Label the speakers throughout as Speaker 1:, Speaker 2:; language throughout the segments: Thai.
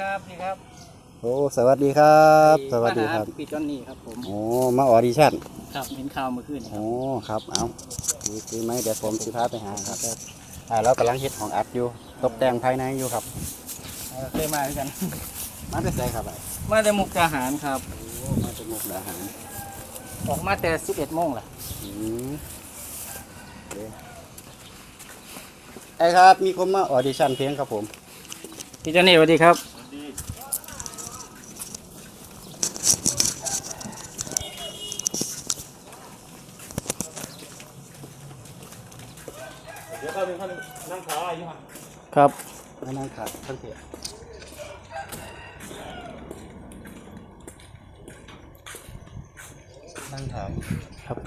Speaker 1: ครับดีครับ
Speaker 2: โอ้สวัสดีครับ สวัสดีครับ
Speaker 1: มาหาพี่จอนนี่ครับผม
Speaker 2: โอ้มาออดิชั่น
Speaker 1: ครับเห็นข่าวเมื่อคืนนี่ครับ
Speaker 2: โอ้ครับเอาดีดีไหมเดี๋ยวผมสิพาไปหาครับอ่าเรากำลังเฮ็ดของอัดอยู่ตกแต่งภายในอยู่ครับ
Speaker 1: เออเคยมาด้วยกัน
Speaker 2: มาแต่ไสครับไอ้
Speaker 1: มาแต่มุกดาหารครับ
Speaker 2: โอ้มาจากมุกดาหาร
Speaker 1: ออกมาแต่11โมงแหละ
Speaker 2: อืมโอเคไอ้ครับมีคนมาออดิชั่นเพลงครับผม
Speaker 1: พี่จอนนี่สวัสดีครับ
Speaker 3: เดี๋ยวเข้าหนึ่งเข้าหนึ่งนั่งขาอยู่ห่าง
Speaker 1: ครับ
Speaker 2: มา นั่งขัดทั้งเถียนั่งถ่าย
Speaker 1: ครับ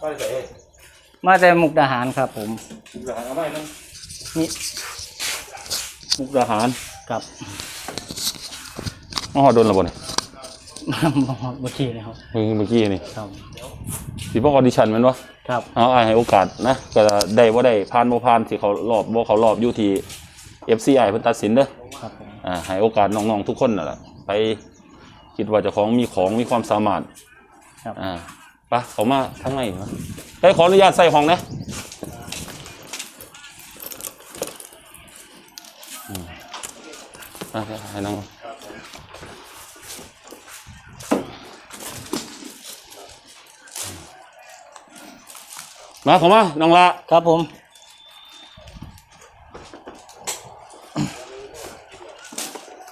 Speaker 3: ก็เลยใส่
Speaker 1: มาแต่มุกดาหารครับผม
Speaker 3: หลังเอาไว้นั่ง
Speaker 1: นี่
Speaker 3: มุกดาหาร
Speaker 1: ครับ
Speaker 3: อ๋อโดนระเบิด
Speaker 1: เมื่อกี้นะครับ
Speaker 3: เมื่อกี้นี่
Speaker 1: ครับ
Speaker 3: สิพวกออดิชั่นแมันวะ
Speaker 1: ครับ
Speaker 3: เอาไอ้ให้โอกาสนะก็ได้ว่าได้ผ่านบ่ผ่านสิเขารอบบ่เขารอบอยู่ที่ FCI เพิ่นตัดสินเด้อ
Speaker 1: ครับผม
Speaker 3: อ่าให้โอกาสน้องๆทุกคนน่ะล่ะไปคิดว่าเจ้าของมีของมีความสามารถ
Speaker 1: ครับ
Speaker 3: อ่าไปเขามาทั้งในมาได้ขออนุญาตใส่ห้องนะอืมอะ ให้น้องมาเขามา น้องละ
Speaker 1: ครับผม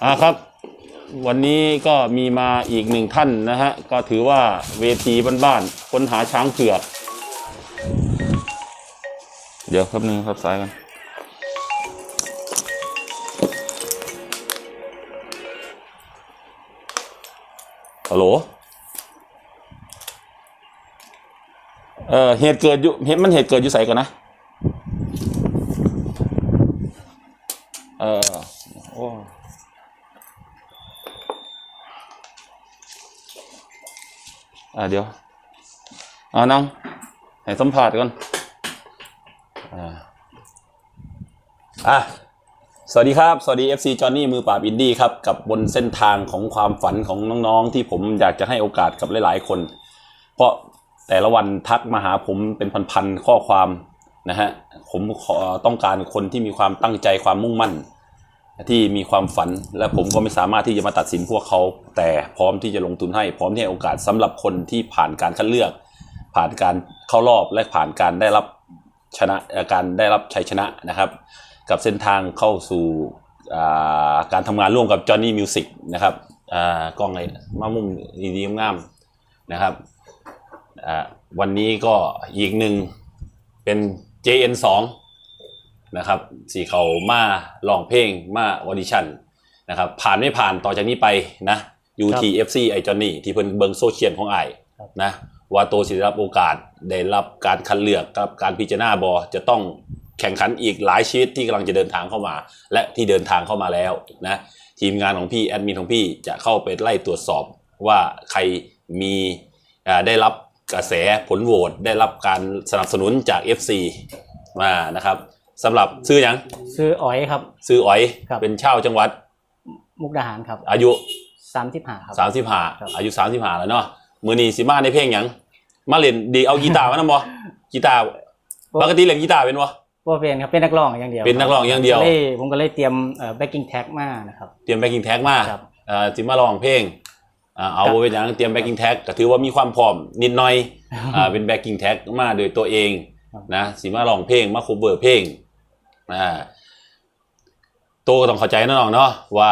Speaker 3: อ่าครับ วันนี้ก็มีมาอีกหนึ่งท่านนะฮะ ก็ถือว่าเวทีบ้านๆค้นหาช้างเผือก เดี๋ยวครับหนึ่งครับ สายกัน ฮัลโหลเอ่อเหตุเกิดอยู่เหตุมันเหตุเกิดอยู่ใส่ก่อนนะ เออโอ้อ่าเดี๋ยวเอานั่งให้สัมผัสก่อน อ่า อะ สวัสดีครับ สวัสดี FC จอห์นนี่มือปราบอินดี้ครับ กับบนเส้นทางของความฝันของน้องๆ ที่ผมอยากจะให้โอกาสกับหลายๆคน เพราะแต่ละวันทักมาหาผมเป็นพันๆข้อความนะฮะผมขอต้องการคนที่มีความตั้งใจความมุ่งมั่น ที่มีความฝันและผมก็ไม่สามารถที่จะมาตัดสินพวกเขา แต่พร้อมที่จะลงทุนให้พร้อมที่ให้โอกาสสำหรับคนที่ผ่านการคัดเลือก ผ่านการเข้ารอบและผ่านการได้รับชนะการได้รับชัยชนะนะครับ กับเส้นทางเข้าสู่อ่าการทำงานร่วมกับ Johnny Music นะครับอ่ากล้องไอ้มามุมดีๆงามๆนะครับอ่าวันนี้ก็อีกหนึ่งเป็น JN2 นะครับสีเขามาลองเพลงมาออดิชั่นนะครับผ่านไม่ผ่านต่อจากนี้ไปนะ UTFC ไอจอนนี่ที่เพิ่นเบิงโซเชียลของไอายนะว่าโตสิได้รับโอกาสได้รับการคัดเลือกกับการพิจารณาบอจะต้อง แข่งขันอีกหลายชีวิตที่กำลังจะเดินทางเข้ามา และที่เดินทางเข้ามาแล้วนะทีมงานของพี่แอดมินของพี่จะเข้าไปไล่ตรวจสอบว่าใครมีอ่าได้รับกระแสผลโหวตได้รับการสนับสนุนจาก FC มานะครับสำหรับซื้อหยัง
Speaker 1: ซื้ออ๋อยครับ
Speaker 3: ซื้ออ๋อย
Speaker 1: ครับ
Speaker 3: เป็นชาวจังหวัด
Speaker 1: มุกดาหารครับ
Speaker 3: อายุ
Speaker 1: สามสิบห้าครับ
Speaker 3: สามสิบห้า
Speaker 1: ครับ
Speaker 3: อายุสามสิบห้าแล้วเนาะมือนี้สิมาในเพลงหยังมาเล่นดีเอากีตาร์มานำบ่กีตาร์ปกติเล่นกีตาร์เป็นบ่
Speaker 1: ว่าเป็นครับเป็นนักร้องอย่างเดียว
Speaker 3: เป็นนักร้องอย่างเดียว
Speaker 1: ก็ลผมก็เลยเตรียมเอ่อ backing tag มานะครับ
Speaker 3: เตรียมแบ็กกิ้งแท็กมา
Speaker 1: ครับ
Speaker 3: เอ่อสิมาร้องเพลงอ่าเอา
Speaker 1: ครับ
Speaker 3: เป็นหยังเตรียมแบ็กกิ้งแท็กก็ถือว่ามีความพร้อมนิดหน่อยอ่าเป็นแบ็กกิ้งแท็กมาโดยตัวเอง
Speaker 1: ครับ
Speaker 3: นะสิมาร้องเพลงมาคูเบอร์เพลงอ่าโตก็ต้องเข้าใจนะน้องเนาะว่า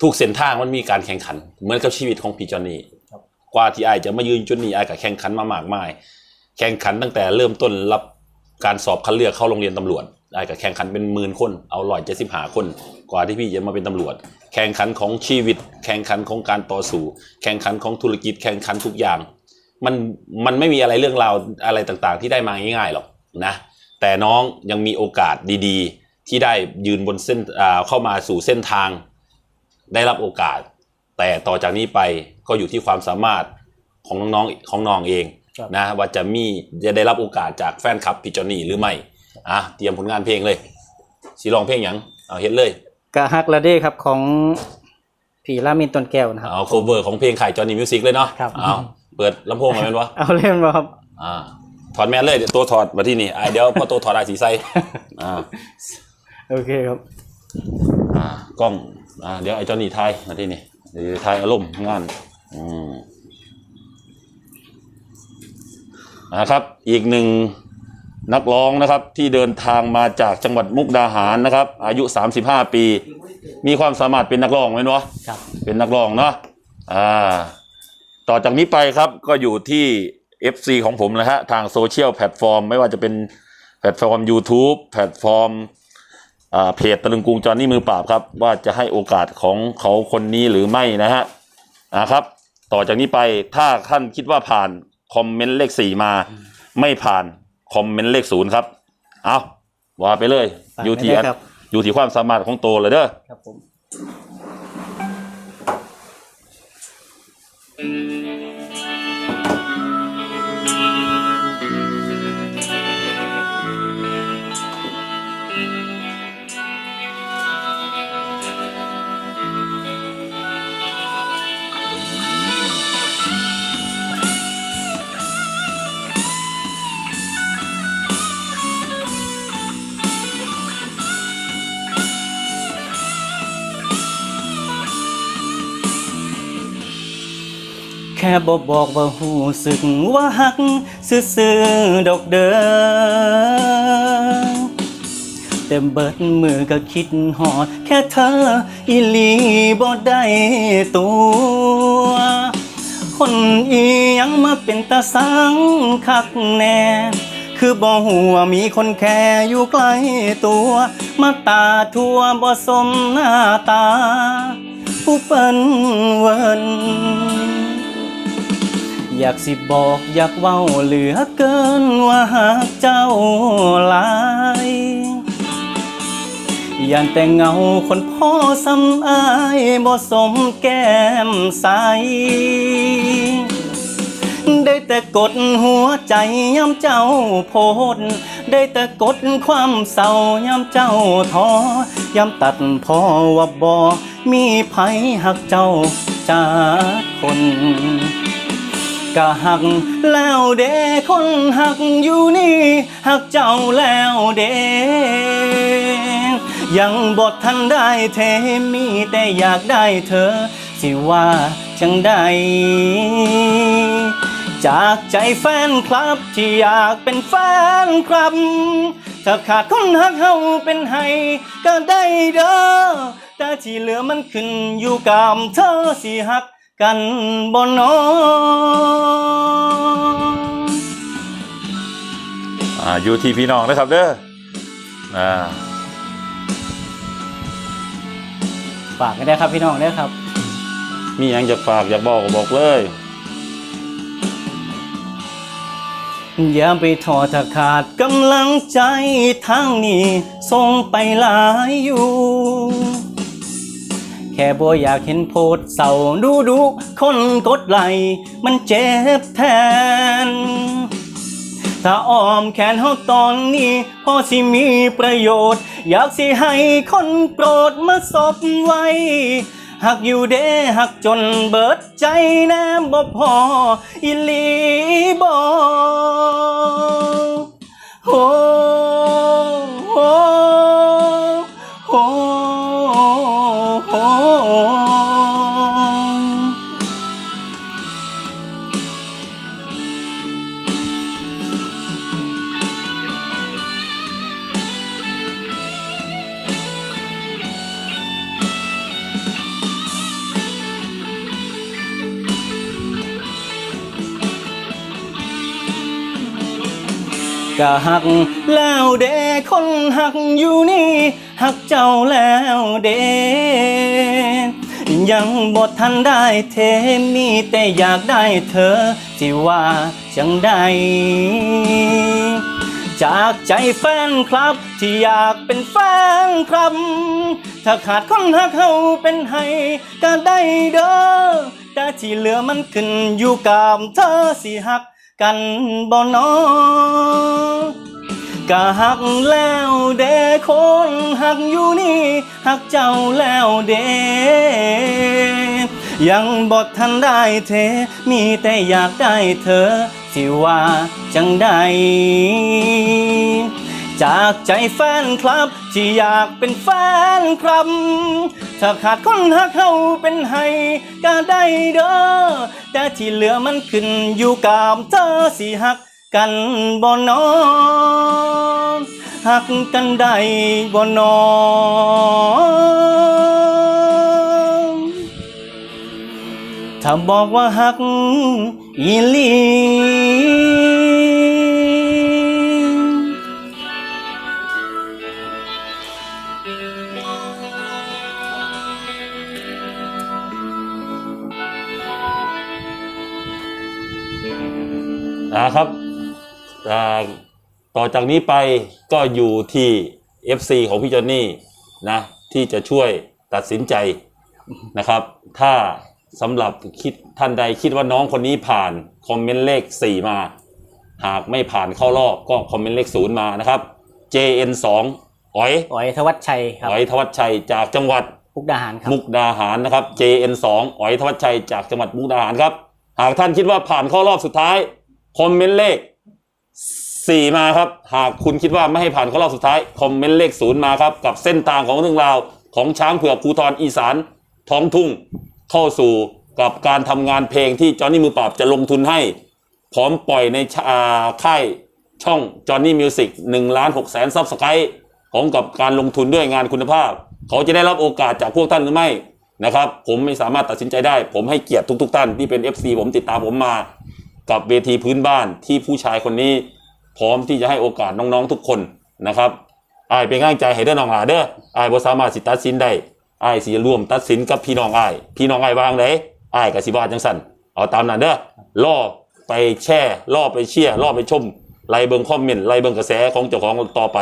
Speaker 3: ทุกเส้นทางมันมีการแข่งขัน เหมือนกับชีวิตของพี่จอนนี่
Speaker 1: ครับ
Speaker 3: กว่าที่ไอายจะมายืนจุดนี้ไอายก็แข่งขันมามากมาย แข่งขันตั้งแต่เริ่มต้นรับ การสอบคัดเลือกเข้าโรงเรียนตำรวจไอายก็แข่งขันเป็นหมื่นคน เอาร้อยเจ็ดสิบห้าคน กว่าที่พี่จะมาเป็นตำรวจ แข่งขันของชีวิต แข่งขันของการต่อสู้ แข่งขันของธุรกิจ แข่งขันทุกอย่าง มัน มันไม่มีอะไรเรื่องราวอะไรต่างๆ ที่ได้มาง่ายๆหรอกนะ แต่น้องยังมีโอกาสดีๆ ที่ได้ยืนบนเส้นอ่าเข้ามาสู่เส้นทาง ได้รับโอกาส แต่ต่อจากนี้ไปก็อยู่ที่ความสามารถของน้องๆ ของน้องเอง นะว่าจะมีจะได้รับโอกาสจากแฟนคลับพี่จอนนี่หรือไม่อะเตรียมผลงานเพลงเลยสีลองเพลงหยังเอาเฮ็ดเลย
Speaker 1: กะฮักละเด้ครับของผีรามินต้นแก้วนะครับ
Speaker 3: เอาโคเวอร์ของเพลงขายจอนนี่มิวสิกเลยเนาะ
Speaker 1: ครับ
Speaker 3: เอาเปิดลำโพงมาเป็นวะ
Speaker 1: เอาเล่นมาครับ
Speaker 3: อ่าถอดแมสเลยเดี๋ยวตัวถอดมาที่นี่อะเดี๋ยวพอตัวถอดอาสีใส่อ่า
Speaker 1: โอเคครับ
Speaker 3: อ่ากล้องอ่าเดี๋ยวไอ้จอนนี่ทายมาที่นี่เดี๋ยวทายอารมณ์งานอืม นะครับอีกหนึ่งนักร้องนะครับที่เดินทางมาจากจังหวัดมุกดาหารนะครับ อายุ 35 ปี มีความสามารถเป็นนักร้องไหมเนาะ
Speaker 1: ครับ
Speaker 3: เป็นนักร้องเนาะอ่าต่อจากนี้ไปครับก็อยู่ที่ FC ของผมนะฮะทางโซเชียลแพลตฟอร์ม ไม่ว่าจะเป็นแพลตฟอร์ม YouTube แพลตฟอร์มอ่าเพจตะลึงกรุงจอนนี่มือปราบครับ ว่าจะให้โอกาสของเขาคนนี้หรือไม่นะฮะนะครับ ต่อจากนี้ไปถ้าท่านคิดว่าผ่าน คอมเมนต์เลขสี่มา ไม่ผ่านคอมเมนต์เลขศูนย์ครับ เอาว่าไปเลย
Speaker 1: ฝาก
Speaker 3: อยู่ที่
Speaker 1: ไว้ด้วยครับ
Speaker 3: อยู่ที่ความสามารถของโตวเลยเด้อ
Speaker 1: ครับผม บอกบอกว่าหูสึกว่าหัก ซื่อๆดอกเด้อแต่เบิดมือก็คิดหอด แค่เธออีหลีบ่ได้ตัว คนอียังมาเป็นตาสังคักแน่คือบ่หัวามีคนแค่อยู่ใกล้ตัว มาตาทั่วบ่สมหน้าตา ผู้เปิ้นเวิน อยากสิบอกอยากเว้าเหลือเกินว่าหากเจ้าหลายย่านแต่เงาคนพ่อสำอายบ่สมแก้มใส ได้แต่กดหัวใจย้ำเจ้าโพด ได้แต่กดความเศร้าย้ำเจ้าท้อย้ำตัดพ่อว่าบ่มีไผหักเจ้าจากคน ก็หักแล้วเด้คนหักอยู่นี่หักเจ้าแล้วเด้ยังบททันได้เทมีแต่อยากได้เธอ สิว่าจังใดจากใจแฟนคลับที่อยากเป็นแฟนครับ ถ้าขาดคนหักเฮาเป็นไห้ก็ได้เด้อแต่ที่เหลือมันขึ้นอยู่กับเธอสิหัก กันบ่นอ
Speaker 3: อ่าอยู่ที่พี่น้องนะครับเด้ออ่า
Speaker 1: ฝากกันได้ครับพี่น้องเด้อครับ
Speaker 3: มีหยังอยากฝากอยากบอกก็บอกเลย
Speaker 1: อย่าไปทอถ้าขาดกำลังใจทางนี้ส่งไปหลายอยู่แค่บ่อยากเห็นโพสต์เศร้าดูดูคนกดไหลมันเจ็บแทน ถ้าอ้อมแขนเฮาตอนนี้พอสิมีประโยชน์ อยากสิให้คนโปรดมาศพไว้หักอยู่เด้หักจนเบิดใจแนมบ่พออีหลีบ่โอ้โอ้ ก็หักแล้วเด้คนหักอยู่นี่ หักเจ้าแล้วเด้ ยังบททันได้เทมีแต่อยากได้เธอที่ว่าจังใดจากใจแฟนคลับ ที่อยากเป็นแฟนครับ ถ้าขาดคนหักเขาเป็นให้ก็ได้เด้อแต่ที่เหลือมันขึ้นอยู่กับเธอสิหักกันบ่นอ ก็หักแล้วเด้คนหักอยู่นี่หักเจ้าแล้วเด้ยังบททันได้เท มีแต่อยากได้เธอ สิว่าจังใดจากใจแฟนคลับ ที่อยากเป็นแฟนครับ ถ้าขาดคนหักเขาเป็นให้ก็ได้เด้อแต่ที่เหลือมันขึ้นอยู่กับเธอสิหัก กันบ่นอหักกันได้บ่นอถ้าบอกว่าหักอีลี
Speaker 3: นะครับ ต่อจากนี้ไปก็อยู่ที่ FC ของพี่จอนนี่นะที่จะช่วยตัดสินใจนะครับ ถ้าสำหรับคิดท่านใดคิดว่าน้องคนนี้ผ่านคอมเมนต์เลข 4 มา หากไม่ผ่านเข้ารอบก็คอมเมนต์เลข 0 มานะครับ JN2 อ๋อย
Speaker 1: อ๋อยธวัชชัยครับ
Speaker 3: อ๋อยทวัชชัยจากจังหวัด
Speaker 1: พุกดาหารครับ
Speaker 3: มุกดาหารนะครับ JN2 อ๋อยทวัชชัยจากจังหวัดมุกดาหารครับ หากท่านคิดว่าผ่านเข้ารอบสุดท้ายคอมเมนต์เลข 4 มาครับ หากคุณคิดว่าไม่ให้ผ่านเข้ารอบสุดท้าย คอมเมนต์เลข0มาครับ กับเส้นทางของเรื่องราว ของช้างเผือกภูทรอีสาน ท้องทุ่ง เข้าสู่กับการทำงานเพลงที่จอห์นนี่มือปราบจะลงทุนให้ พร้อมปล่อยในช่าค่ายช่องจอห์นนี่มิวสิกหนึ่งล้านหกแสนซับสไครต์พร้อมกับการลงทุนด้วยงานคุณภาพ เขาจะได้รับโอกาสจากพวกท่านหรือไม่นะครับ ผมไม่สามารถตัดสินใจได้ ผมให้เกียรติทุก ๆ ท่านที่เป็น FC ผมติดตามผมมา กับเวทีพื้นบ้านที่ผู้ชายคนนี้ พร้อมที่จะให้โอกาสน้องๆทุกคนนะครับอายเป็นกำลังใจให้เด้อน้องหลาเด้ออายบ่สามารถสิตัดสินได้อายสิร่วมตัดสินกับพี่น้องอาย พี่น้องอายวางไดอายกับสิบาจังสั่นเอาตามนั้นเด้อล่อไปแช่ล่อไปเชียร์ล่อไปชมไล่เบิ่งคอมเมนต์ไล่เบิ่งกระแสของเจ้าของต่อไป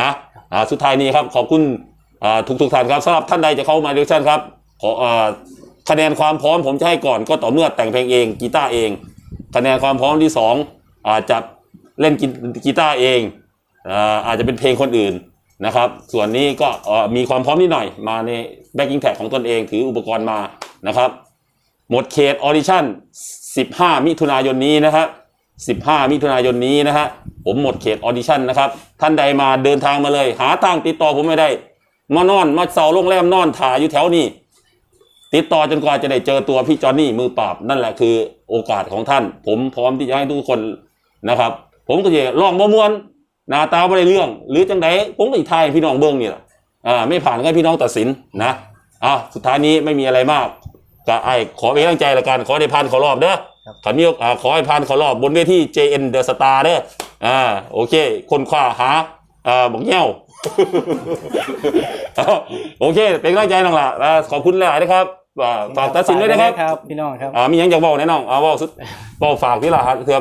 Speaker 3: นะอ่าสุดท้ายนี้ครับขอบคุณอ่าทุกๆท่านครับสำหรับท่านใดจะเข้ามาดิวชั่นครับขออ่าคะแนนความพร้อมผมจะให้ก่อนก็ต่อเมื่อแต่งเพลงเองกีตาร์เอง คะแนนความพร้อมที่สองอาจจะ เล่นกีกีตาร์เองอาอาจจะเป็นเพลงคนอื่นนะครับ ส่วนนี้ก็มีความพร้อมนิดหน่อย มาในแบ็กกิ้งแท็กของตนเองถืออุปกรณ์มานะครับ หมดเขตออดิชั่น 15 มิถุนายนนี้นะครับ 15 มิถุนายนนี้นะฮะผมหมดเขตออดิชั่นนะครับ ท่านใดมาเดินทางมาเลย หาทางติดต่อผมไม่ได้ มานอนมาเสาโรงแรมนอนถ่ายอยู่แถวนี้ ติดต่อจนกว่าจะได้เจอตัวพี่จอนนี่มือปราบนั่นแหละคือโอกาสของท่าน ผมพร้อมที่จะให้ทุกคนนะครับ ผมก็จะลองบ่มวนหน้าตาบ่ได้เรื่อง หรือจังไดผมก็อีกทายให้พี่น้องเบิ้งนี่แหละอ่าไม่ผ่านก็ให้พี่น้องตัดสินนะอะสุดท้ายนี้ไม่มีอะไรมากก็ไอ้ขอเป็นกำลังใจละกันขอได้ผ่านเขอรอบเด้อ
Speaker 1: ครับ
Speaker 3: ขอนี้อ่าขอให้ผ่านเขอรอบบนเวที JN The Star เด้ออ่าโอเค คนคว้าหาอ่าบอกเงี้ยวโอเค เป็นกำลังใจน้องละอ่าขอบคุณหลายนะครับอ่าฝากตัดสินด้วยนะครับ
Speaker 1: ครับพี่น้องครับ
Speaker 3: อ่ามีหยังอยากบอกแน่น้องอ่าเว่าสุดบอกฝากที่ละครับเพื่อ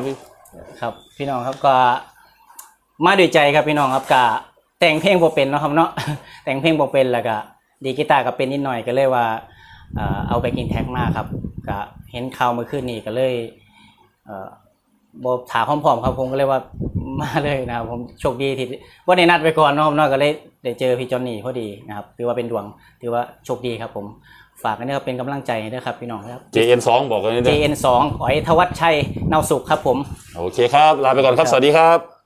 Speaker 1: ครับ พี่น้องครับก็มาด้วยใจครับพี่น้องครับก็แต่งเพลงบ่เป็นเนาะครับเนาะแต่งเพลงบ่เป็นแล้วก็ดีกีตาร์ก็เป็นนิดหน่อยก็เลยว่าเอาไปกินแท็กมาครับก็เห็นข่าวมื่อคืนนี้ก็เลยเอ่อบ่ถามพร้อมๆครับผมก็เลยว่ามาเลยนะครับผมโชคดีที่ว่าได้นัดไปก่อนนะครับเนาะก็เลยได้เจอพี่จอนนี่พอดีนะครับถือว่าเป็นดวงถือว่าโชคดีครับผม ฝากกันด้วยครับเป็นกำลังใจให้ด้วยครับพี่น้องครับ
Speaker 3: JN 2 บอกกันเลยเด้อ
Speaker 1: JN2 อ๋อยธวัชชัยเนาสุขครับผม
Speaker 3: โอเคครับ ลาไปก่อนครับ สวัสดีครับ